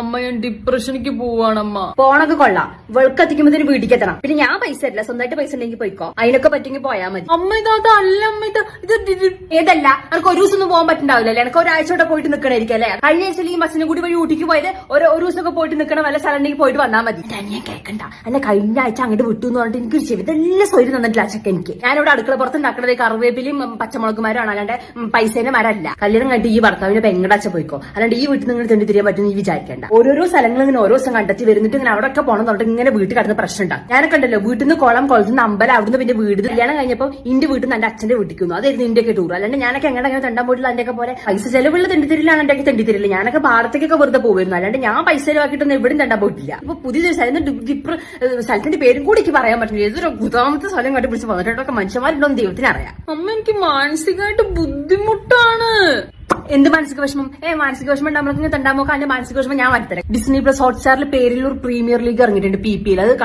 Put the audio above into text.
അമ്മ ഞാൻ ഡിപ്രഷനിക്ക് പോവാണമ്മ പോണൊക്കെ കൊള്ളാം. വെളുക്കെത്തിക്കുമ്പോ വീട്ടിലേക്ക് എത്തണം പിന്നെ ഞാൻ പൈസ തരില്ല. സ്വന്തമായിട്ട് പൈസ ഉണ്ടെങ്കിൽ പോയിക്കോ. അതിനൊക്കെ പറ്റുമെങ്കിൽ പോയാൽ മതി. അമ്മ ഇത് അതല്ല അമ്മ ഇത് ഏതല്ല എനിക്ക് ഒരു ദിവസം ഒന്നും പോകാൻ പറ്റുണ്ടാവില്ല എനിക്ക് ഒരാഴ്ച കൂടെ പോയിട്ട് നിൽക്കണായിരിക്കും അല്ലേ? കഴിഞ്ഞ ആഴ്ച ഈ ബസ്സിന് കൂടി വഴി ഊട്ടിക്ക് പോയത് ഒരു ഒരു ദിവസമൊക്കെ പോയിട്ട് നിൽക്കണ വല്ല സ്ഥലം ഉണ്ടെങ്കിൽ പോയിട്ട് വന്നാൽ മതി. ഞാൻ കേൾക്കണ്ട അല്ല കഴിഞ്ഞ ആഴ്ച അങ്ങോട്ട് വിട്ടു എന്ന് പറഞ്ഞിട്ട് എനിക്ക് ചെവി എല്ലാം സ്വയം തന്നിട്ടില്ല അച്ഛക്ക് എനിക്ക്. ഞാനിവിടെ അടുക്കള പുറത്ത് ഉണ്ടാക്കുന്നത് കറിവേപ്പിലും പച്ചമുളകുമാരാണ്. അല്ലാണ്ട് പൈസേനെ മരമല്ല കല്യാണം കണ്ടിട്ട് ഈ ഭർത്താവിന്റെ പെങ്ങടാച്ച പോയിക്കോ. അല്ലാണ്ട് ഈ വീട്ടിൽ നിങ്ങൾ തെണ്ടി തിരിയാൻ പറ്റുന്ന ഈ വിചാരിക്കേണ്ട. ഓരോരോ സ്ഥലങ്ങൾ ഇങ്ങനെ ഓരോ ദിവസം കണ്ടെത്തി വരുന്നിട്ട് ഇങ്ങനെ അവിടെ ഒക്കെ പോകണം പറഞ്ഞിട്ട് ഇങ്ങനെ വീട്ടിൽ കിടന്ന പ്രശ്നം ഉണ്ടാകും ഞാനൊക്കെ ഉണ്ടല്ലോ വീട്ടിൽ നിന്ന് കുളം കുളത്തിൽ നിന്ന് അമ്പലം അവിടുന്ന് പിന്നെ വീട് കല്യാണം കഴിഞ്ഞപ്പോൾ ഇന്റെ വീട്ടിൽ നിന്ന് എന്റെ അച്ഛന്റെ വീട്ടിൽ വന്നു അതായിരുന്നു ഒക്കെ ടൂർ അല്ലാണ്ട് ഞാനൊക്കെ എങ്ങനെ അങ്ങനെ തണ്ടാൻ പോയിട്ടില്ല അതിന്റെ ഒക്കെ പോലെ പൈസ ചെലവുള്ള തെണ്ടിത്തിരിലാണ് എന്റെ ഒക്കെ തെണ്ടിത്തിരില്ല ഞാനൊക്കെ പാടത്തേക്കൊക്കെ വെറുതെ പോകുമായിരുന്നു അല്ലാണ്ട് ഞാൻ പൈസ ചെലവാക്കിയിട്ടൊന്നും എവിടെയും തണ്ടാൻ പോയിട്ടില്ല. അപ്പൊ പുതിയ സ്ഥലം ഡിപ്ര സ്ഥലത്തിന്റെ പേരും കൂടി എനിക്ക് പറയാൻ പറ്റില്ല ഏതൊരു ഗുതാമത്തെ സ്ഥലം കണ്ടുപിടിച്ച് വന്നിട്ടൊക്കെ മനുഷ്യന്മാരുണ്ടോ എന്ന് ദൈവത്തിന് അറിയാം. അമ്മ എനിക്ക് മാനസികമായിട്ട് ബുദ്ധിമുട്ടാണ്. എന്ത് മാനസിക വിഷമം? ഏ മാനസിക വിഷമം ഉണ്ടാകുമ്പോൾ തണ്ടാമോ അതിന്റെ മാനസിക വിഷമം ഞാൻ വരുത്തരാം ഡിസ്നി പ്ലസ് ഹോട്ട്സ്റ്റാറിൽ പേരിലൂർ പ്രീമിയർ ലീഗ് ഇറങ്ങിയിട്ടുണ്ട് പി പി അത്